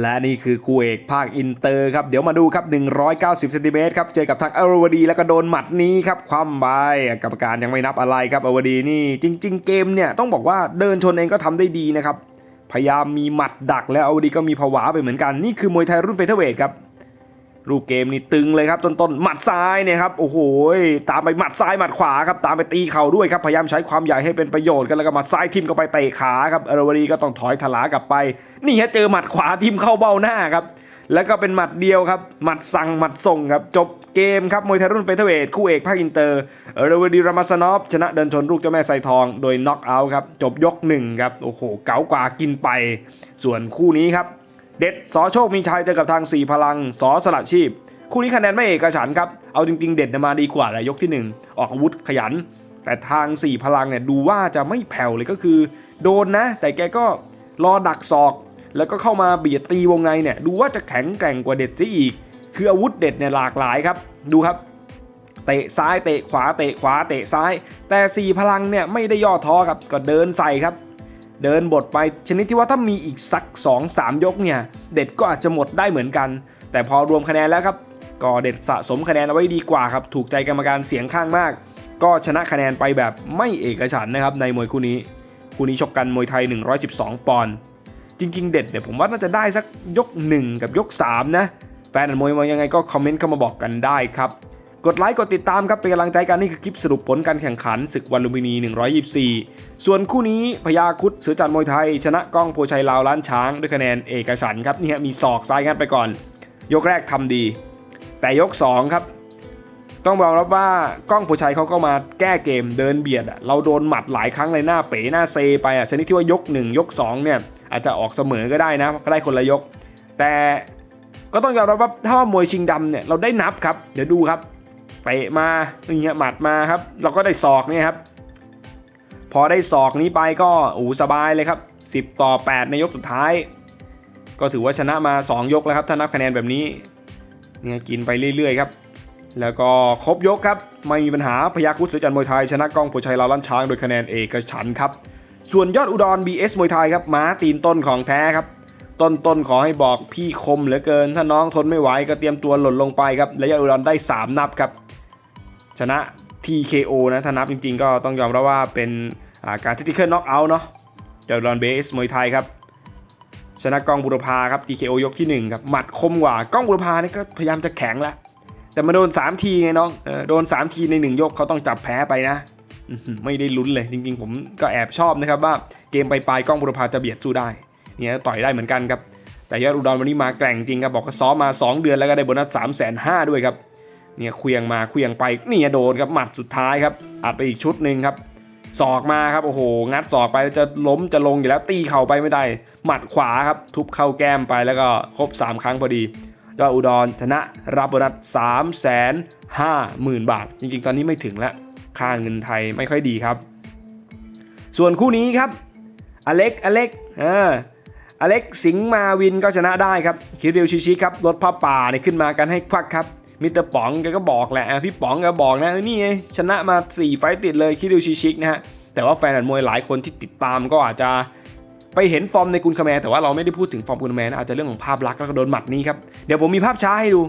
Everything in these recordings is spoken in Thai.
และนี่คือคู่เอกภาคอินเตอร์ครับ เดี๋ยวมาดูครับ 190เซนติเมตรครับ เจอกับทางอรวดีแล้วก็โดนหมัดนี้ครับ ความบายกรรมการยังไม่นับอะไรครับอรวดีนี่ จริง ๆ เกมเนี่ย ต้องบอกว่าเดินชนเองก็ทำได้ดีนะครับ พยายามมีหมัดดักแล้วอรวดีก็มีผวาไปเหมือนกัน นี่คือมวยไทยรุ่นเฟเธอร์เวทครับ รูปเกมนี่ตึงเลยครับต้นๆหมัดซ้ายเนี่ยครับโอ้โหตามไปหมัดซ้ายหมัดขวาครับตามไปตีเข่าด้วยครับพยายามใช้ความใหญ่ให้เป็นประโยชน์กันแล้วก็หมัดซ้ายทิมเข้าไปเตะขาครับอรวดีก็ต้องถอยถลากลับไป นี่ฮะเจอหมัดขวาทิมเข้าเบ้าหน้าครับแล้วก็เป็นหมัดเดียวครับหมัดสั่งหมัดส่งครับจบเกมครับมวยไทยรุ่นเฟเธอร์เวทคู่เอกภาคอินเตอร์อรวดีรามาสนอฟชนะเดินชนลูกเจ้าแม่ไซทองโดยน็อกเอาท์ครับจบยกหนึ่งครับโอ้โหเก๋ากว่ากินไป ส่วนคู่นี้ครับ เด็ดสอโชคมีชัยเจอกับทาง4พลังสอสละชีพ คู่นี้คะแนนไม่เอกฉันครับ เอาจริงๆ เด็ดนมาดีกว่าแหละยกที่ 1 ออกอาวุธขยัน แต่ทาง4พลังเนี่ยดูว่าจะไม่แผ่วเลยก็คือ โดนนะ แต่แกก็รอดักศอก แล้วก็เข้ามาเบียดตีวงในเนี่ยดูว่าจะแข็งแกร่งกว่าเด็ดซะอีก คืออาวุธเด็ดเนี่ยหลากหลายครับ ดูครับเตะซ้ายเตะขวาเตะขวาเตะซ้าย แต่4พลังเนี่ยไม่ได้ย่อท้อครับก็เดินใส่ครับ เดินบทไปชนิดที่ว่าถ้ามีอีกสัก 2-3 ยกเนี่ย เด็ดก็อาจจะหมดได้เหมือนกัน แต่พอรวมคะแนนแล้วครับ ก็เด็ดสะสมคะแนนเอาไว้ดีกว่าครับ ถูกใจกรรมการเสียงข้างมาก ก็ชนะคะแนนไปแบบไม่เอกฉันนะครับในมวยคู่นี้ คู่นี้ชกกันมวยไทย 112 ปอนด์จริง ๆ เด็ดเนี่ยผมว่าน่าจะได้สักยก 1 กับยก 3 นะแฟนมวยมองยังไงก็คอมเมนต์เข้ามาบอกกันได้ครับ กดไลค์กดติดตามครับเป็นกำลังใจกันนี่คือคลิปสรุปผลการแข่งขันศึกวันลุมพินี 124 ส่วนคู่นี้พญาคุดเสือจันมวยไทย ชนะก้องโพชัยลาวล้านช้างด้วยคะแนนเอกฉันท์ครับนี่ฮะมีศอกซ้ายงัดไปก่อน ยกแรกทำดี แต่ยก 2 ครับ ต้องบอกรับว่าก้องโพชัยเขาก็มาแก้เกมเดินเบียดอะเราโดนหมัดหลายครั้งเลยหน้าเป๋หน้าเซไปอะชนิดที่ว่ายก 1 ยก 2 เนี่ยอาจจะออกเสมอก็ได้นะก็ได้คนละยก แต่ก็ต้องยอมรับว่าถ้ามวยชิงดำเนี่ยเราได้นับครับเดี๋ยวดูครับ เตะมานี่ฮะหมัดมาครับ เราก็ได้ศอกเนี่ยครับ พอได้ศอกนี้ไปก็อูสบายเลยครับ 10 ต่อ 8 ในยกสุดท้าย ก็ถือว่าชนะมา 2 ยกแล้วครับ ถ้านับคะแนนแบบนี้เนี่ยกินไปเรื่อยๆครับ แล้วก็ครบยกครับ ไม่มีปัญหาพยัคฆ์คุดเสือจันมวยไทยชนะกล้องโพชัยลาวล้านช้างโดยคะแนนเอกฉันครับ ส่วนยอดอุดร BS มวยไทยครับม้าตีนต้นของแท้ครับ ต้นต้นขอให้บอกพี่คมเหลือเกิน ถ้าน้องทนไม่ไหวก็เตรียมตัวหล่นลงไปครับและยอดอุดรได้ 3 นับครับ ชนะ TKO นะถ้านับจริง ๆ ก็ต้องยอมรับว่าเป็นาการทิติเคิลน็อกเอาท์เนาะยอดอุดร BS มวยไทยครับชนะกล้องบุรพาครับ TKO ยกที่ 1 ครับหมัดคมกว่ากล้องบุรพานี่ก็พยายามจะแข็งแล้วแต่มาโดน 3 ทีไงน้องโดน 3 ทีใน 1 ยกเขาต้องจับแพ้ไปนะ ไม่ได้ลุ้นเลย จริงๆ ผมก็แอบชอบนะครับว่าเกมปลายๆกล้องบุรพาจะเบียดสู้ได้ เนี่ยต่อยได้เหมือนกันครับ แต่ยอดอุดรวันนี้มาแกร่งจริงครับบอกว่าซ้อมมา 2 เดือนแล้วก็ได้โบนัส3 5 0 0 0ด้วยครับ เนี่ยเคลียงมาเคลียงไปนี่โดนครับหมัดสุดท้ายครับอัดไปอีกชุดหนึ่งครับศอกมาครับโอ้โห งัดศอกไปจะล้มจะลงอยู่แล้วตีเข่าไปไม่ได้ หมัดขวาครับทุบเข้าแก้มไปแล้วก็ครบ 3 ครั้งพอดียอดอุดรชนะรับโบนัส3 5 0 0 0 0 บาท จริง ๆ ตอนนี้ไม่ถึงล้วค่าเงินไทยไม่ค่อยดีครับ ส่วนคู่นี้ครับ อเล็ก อเล็กเออ อเล็กสิงมาวินก็ชนะได้ครับ คิริวชิชิครับรถผ้าป่าเนี่ยขึ้นมากันให้ควักครับ มิสเตอร์ป๋องแกก็บอกแหละพี่ป๋องแกบอกนะนี่ไงชนะมา 4 ไฟติดเลยคิริวชิชินะฮะแต่ว่าแฟนมวยหลายคนที่ติดตามก็อาจจะไปเห็นฟอร์มในกุนคาแมร์แต่ว่าเราไม่ได้พูดถึงฟอร์มกุนคาแมร์นะอาจจะเรื่องของภาพลักษณ์แล้วก็โดนหมัดนี้ครับเดี๋ยวผมมีภาพช้าให้ดู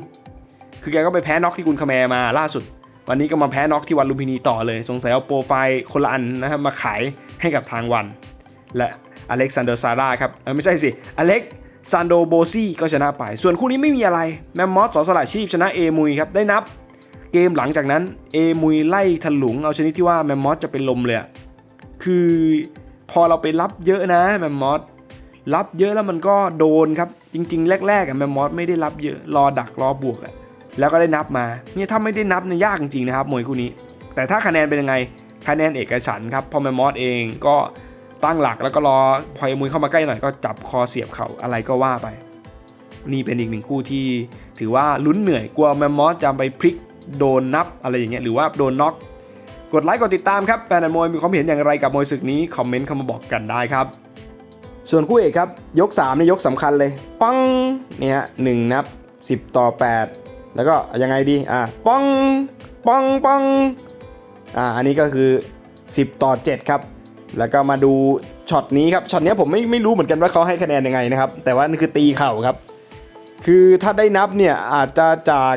คือแกก็ไปแพ้น็อกที่กุนคาแมร์มาล่าสุด วันนี้ก็มาแพ้น็อกที่วันลุมพินีต่อเลย สงสัยเอาโปรไฟล์คนละอันนะครับมาขายให้กับทางวัน และ อเล็กซานเดอร์ซาร่าครับไม่ใช่สิ อเล็กซานโดโบซี่ก็ชนะไป ส่วนคู่นี้ไม่มีอะไร แมมมอสสอสละชีพชนะเอมุยครับ ได้นับ เกมหลังจากนั้นเอมุยไล่ถลุง เอาชนิดที่ว่าแมมมอสจะเป็นลมเลยคือพอเราไปรับเยอะนะแมมมอสรับเยอะแล้วมันก็โดนครับ จริง ๆ แรกๆอะแมมมอสไม่ได้รับเยอะรอดักรอบวกอะแล้วก็ได้นับมาเนี่ยถ้าไม่ได้นับเนี่ยยากจริงๆนะครับมวยคู่นี้ แต่ถ้าคะแนนเป็นยังไงคะแนนเอกฉันครับเพอแมมมอสเองก็ ตั้งหลักแล้วก็รอพอเอมุยเข้ามาใกล้หน่อยก็จับคอเสียบเข่าอะไรก็ว่าไป นี่เป็นอีกหนึ่งคู่ที่ถือว่าลุ้นเหนื่อยกลัวแมมมอสจะไปพลิกโดนนับอะไรอย่างเงี้ยหรือว่าโดนน็อกกดไลค์กดติดตามครับแฟนมวยมีความเห็นอย่างไรกับมวยศึกนี้คอมเมนต์เข้ามาบอกกันได้ครับ ส่วนคู่เอกครับ ยก3นี่ยกสำคัญเลยปังเนี่ยหนึ่งนับ 10 ต่อ 8 แล้วก็ยังไงดีอะปังปังปังอ่าอันนี้ก็คือ 10 ต่อ 7 ครับ แล้วก็มาดูช็อตนี้ครับช็อตนี้ผมไม่ไม่รู้เหมือนกันว่าเขาให้คะแนนยังไงนะครับ แต่ว่านี่คือตีเข่าครับ คือถ้าได้นับเนี่ยอาจจะจาก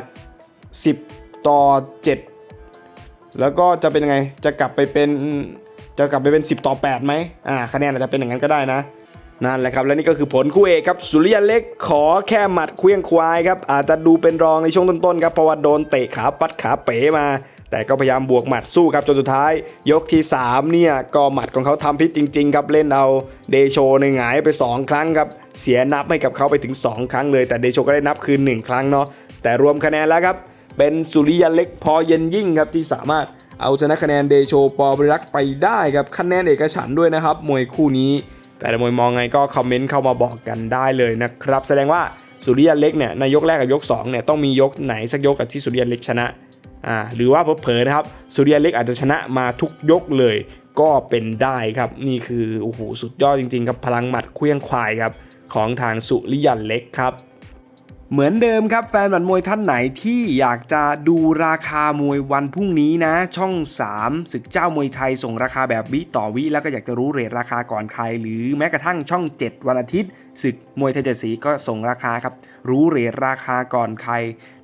10 ต่อ 7 แล้วก็จะเป็นยังไงจะกลับไปเป็นจะกลับไปเป็น 10 ต่อ8ไหมอ่าคะแนนอาจจะเป็นอย่างนั้นก็ได้นะ นั่นแหละครับ และนี่ก็คือผลคู่เอกครับ สุริยันเล็กขอแค่หมัดเคลี้ยงควายครับ อาจจะดูเป็นรองในช่วงต้นๆครับเพราะว่าโดนเตะขาปัดขาเป๋มา แต่ก็พยายามบวกหมัดสู้ครับจนสุดท้าย ยกที่ 3 เนี่ย ก็หมัดของเขาทำพิษจริง ๆ ครับเล่นเอาเดโชในหงายไป 2 ครั้งครับ เสียนับให้กับเขาไปถึง 2 ครั้งเลย แต่เดโชก็ได้นับคืน1ครั้งเนาะแต่รวมคะแนนแล้วครับเป็นสุริยันเล็กพอเย็นยิ่งครับที่สามารถเอาชนะคะแนนเดโชปอบริรักษ์ไปได้ครับคะแนนเอกฉันด้วยนะครับมวยคู่นี้ แต่ละมวยมองไงก็คอมเมนต์เข้ามาบอกกันได้เลยนะครับ แสดงว่าสุริยันเล็กเนี่ยในยกแรกกับยก2เนี่ยต้องมียกไหนสักยกกับที่สุริยันเล็กชนะอ่าหรือว่าเผลอๆนะครับสุริยันเล็กอาจจะชนะมาทุกยกเลยก็เป็นได้ครับ นี่คือโอ้โหสุดยอดจริงๆครับพลังหมัดเคลี้ยงควายครับของทางสุริยันเล็กครับ เหมือนเดิมครับแฟนบันมวยท่านไหนที่อยากจะดูราคามวยวันพรุ่งนี้นะ ช่อง 3 ศึกเจ้ามวยไทยส่งราคาแบบวิต่อวิ แล้วก็อยากจะรู้เรทราคาก่อนใคร หรือแม้กระทั่งช่อง 7 วันอาทิตย์ ศึกมวยไทยเจ็ดสีก็ส่งราคาครับ รู้เรทราคาก่อนใคร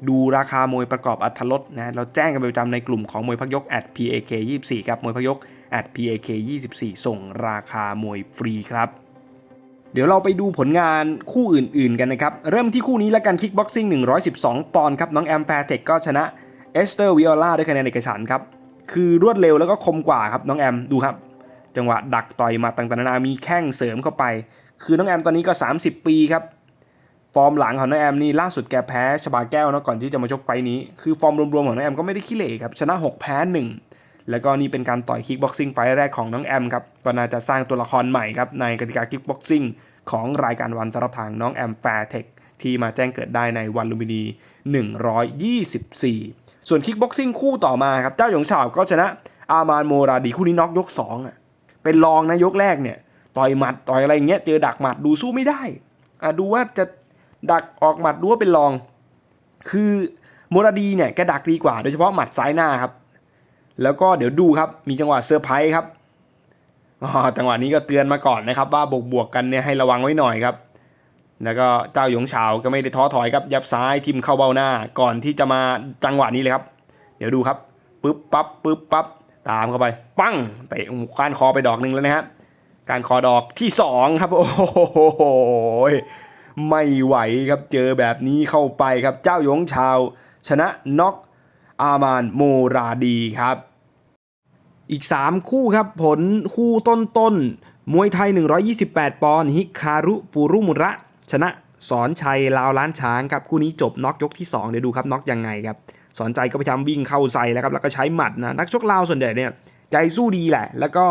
ดูราคามวยประกอบอัตลดนะเราแจ้งกันเป็นประจำในกลุ่มของมวยพักยก at pak 24ครับมวยพักยก at pak 24ส่งราคามวยฟรีครับ เดี๋ยวเราไปดูผลงานคู่อื่น ๆ กันนะครับ เริ่มที่คู่นี้แล้วกันคิกบ็อกซิ่ง112 ปอนด์ครับ น้องแอมแพร์เทคก็ชนะเอสเตอร์วิโอลาด้วยคะแนนเอกฉันครับ คือรวดเร็วแล้วก็คมกว่าครับน้องแอมดูครับ จังหวะดักต่อยมาต่างๆนานามีแข้งเสริมเข้าไป คือน้องแอมตอนนี้ก็ 30 ปีครับ ฟอร์มหลังของน้องแอมนี่ล่าสุดแกแพ้ชบาแก้วนะก่อนที่จะมาชกไฟนี้ คือฟอร์มรวมๆของน้องแอมก็ไม่ได้ขี้เหร่ครับชนะ 6 แพ้ 1 แล้วก็นี่เป็นการต่อยคิกบ็อกซิ่งไฟล์แรกของน้องแอมครับ ก็น่าจะสร้างตัวละครใหม่ครับในกติกาคิกบ็อกซิ่งของรายการวันสำหรับทางน้องแอมแฟร์เทคที่มาแจ้งเกิดได้ในวันลุมพินี 124 ส่วนคิกบ็อกซิ่งคู่ต่อมาครับ เจ้าหยงฉาบก็ชนะอามานโมราดีคู่นี้น็อกยก2อะ เป็นรองนะยกแรกเนี่ย ต่อยหมัดต่อยอะไรอย่างเงี้ย เจอดักหมัดดูสู้ไม่ได้ อะดูว่าจะดักออกหมัดดูว่าเป็นรอง คือโมราดีเนี่ยแกดักดีกว่า โดยเฉพาะหมัดซ้ายหน้าครับ แล้วก็เดี๋ยวดูครับมีจังหวะเซอร์ไพรส์ครับจังหวะนี้ก็เตือนมาก่อนนะครับ ว่าบวกบวกกันเนี่ยให้ระวังไว้หน่อยครับ แล้วก็เจ้าหยงเฉาก็ไม่ได้ท้อถอยครับยับซ้ายทิมเข้าเบ้าหน้า ก่อนที่จะมาจังหวะนี้เลยครับ เดี๋ยวดูครับปึ๊บปั๊บปึ๊บปั๊บตามเข้าไป ปั้งเตะก้านคอไปดอกหนึ่งแล้วนะครับการคอดอกที่ 2 ครับ โอ้โหไม่ไหวครับเจอแบบนี้เข้าไปครับเจ้าหยงชาว ชนะน็อก อามานโมราดีครับ อีก 3 คู่ครับ ผลคู่ต้นๆมวยไทย 128 ปอนด์ฮิคารุฟูรุมุระ ชนะสอนชัยลาวล้านช้างครับคู่นี้จบน็อกยกที่ 2 เดี๋ยวดูครับน็อกยังไงครับสอนใจก็พยายามวิ่งเข้าใส่แล้วครับแล้วก็ใช้หมัดนะนักชกลาวส่วนใหญ่เนี่ยใจสู้ดีแหละ แล้วก็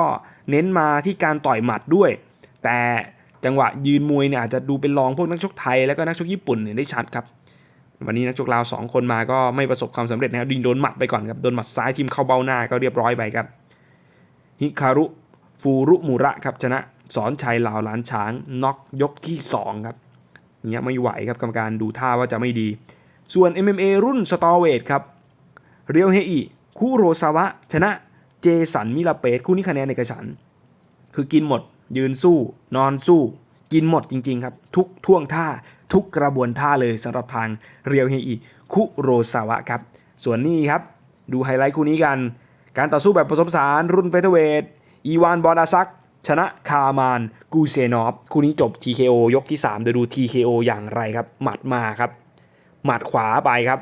เน้นมาที่การต่อยหมัดด้วย แต่จังหวะยืนมวยเนี่ยอาจจะดูเป็นรองพวกนักชกไทยแล้วก็นักชกญี่ปุ่นเนี่ยได้ชัดครับ วันนี้นักชกลาวสองคนมาก็ไม่ประสบความสำเร็จนะครับดิงโดนหมัดไปก่อนครับโดนหมัดซ้ายทิมเข้าเบ้าหน้าก็เรียบร้อยไปครับฮิคารุฟูรุมุระครับชนะสอนชัยลาวล้านช้างน็อกยกที่2ครับเนี้ยไม่ไหวครับกรรมการดูท่าว่าจะไม่ดี ส่วน MMA รุ่นสตอเวทครับเรียวเฮอิคุโรซาวะ ชนะเจสันมิลาเปสคู่นี้คะแนนเอกฉัน คือกินหมด ยืนสู้ นอนสู้ กินหมดจริง ๆ ครับ ทุกท่วงท่า ทุกกระบวนท่าเลยสำหรับทางเรียวเฮอิคุโรซาวะครับ ส่วนนี้ครับ ดูไฮไลท์คู่นี้กัน การต่อสู้แบบผสมสานรุ่นเฟเธอร์เวทอีวานบอดาซัก ชนะคามานกูเซนอฟคู่นี้จบ TKO ยกที่3เดี๋ยวดู TKO อย่างไรครับ หมัดมาครับ หมัดขวาไปครับ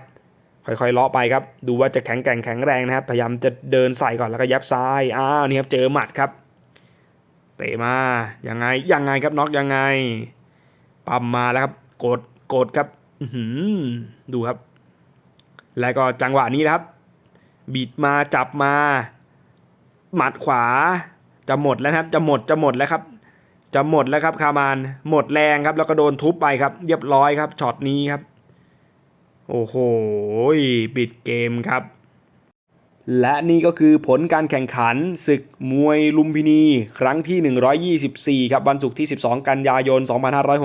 ค่อยๆเลาะไปครับ ดูว่าจะแข็งแกร่งแข็งแรงนะครับ พยายามจะเดินใส่ก่อนแล้วก็ยับซ้ายอ้าวนี่ครับเจอหมัดครับเตะมายังไงยังไงครับน็อกยังไงปั๊มมาแล้วครับ กดกดครับดูครับ แล้วก็จังหวะนี้นะครับบิดมาจับมา หมัดขวา จะหมดแล้วครับ จะหมดจะหมดแล้วครับ จะหมดแล้วครับ คามาน หมดแรงครับ แล้วก็โดนทุบไปครับ เรียบร้อยครับช็อตนี้ครับ โอ้โหปิดเกมครับ และนี่ก็คือผลการแข่งขันศึกมวยลุมพินี ครั้งที่ 124 ครับวันศุกร์ที่ 12 กันยายน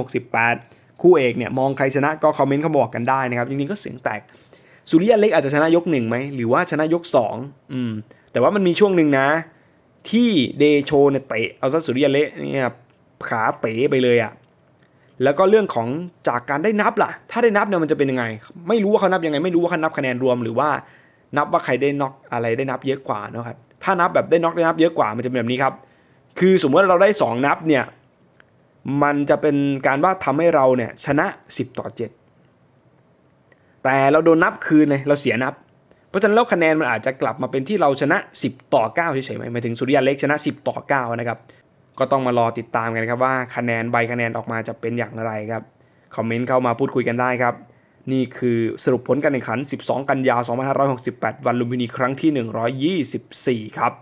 2568 คู่เอกเนี่ยมองใครชนะก็คอมเมนต์เขาบอกกันได้นะครับจริงๆก็เสียงแตกสุริยันเล็กอาจจะชนะยกหนึ่งไหมหรือว่าชนะยกสองอืมแต่ว่ามันมีช่วงหนึ่งนะ ที่เดโชเนี่ยเตะเอาซะสุริยะเละเนี่ยขาเป๋ไปเลยอะ่ะแล้วก็เรื่องของจากการได้นับล่ะ ถ้าได้นับเนี่ยมันจะเป็นยังไง ไม่รู้ว่าเขานับยังไง ไม่รู้ว่าเขานับคะแนนรวมหรือว่านับว่าใครได้น็อกอะไรได้นับเยอะกว่าเนะครับถ้านับแบบได้น็อกได้นับเยอะกว่ามันจะเป็นแบบนี้ครับ คือสมมติเราได้ 2 นับเนี่ย มันจะเป็นการว่าทำให้เราเนี่ยชนะ 10 ต่อ 7 แต่เราโดนนับคืนเลยเราเสียนับ เพราะฉะนั้นแล้วคะแนนมันอาจจะกลับมาเป็นที่เราชนะ 10 ต่อ9เฉยๆไหมหมายถึงสุริยันเล็กชนะ 10 ต่อ9นะครับก็ต้องมารอติดตามกันครับว่าคะแนนใบคะแนนออกมาจะเป็นอย่างไรครับคอมเมนต์เข้ามาพูดคุยกันได้ครับ นี่คือสรุปผลการแข่งขัน 12 กันยา 2568 วันลุมพินีครั้งที่ 124 ครับ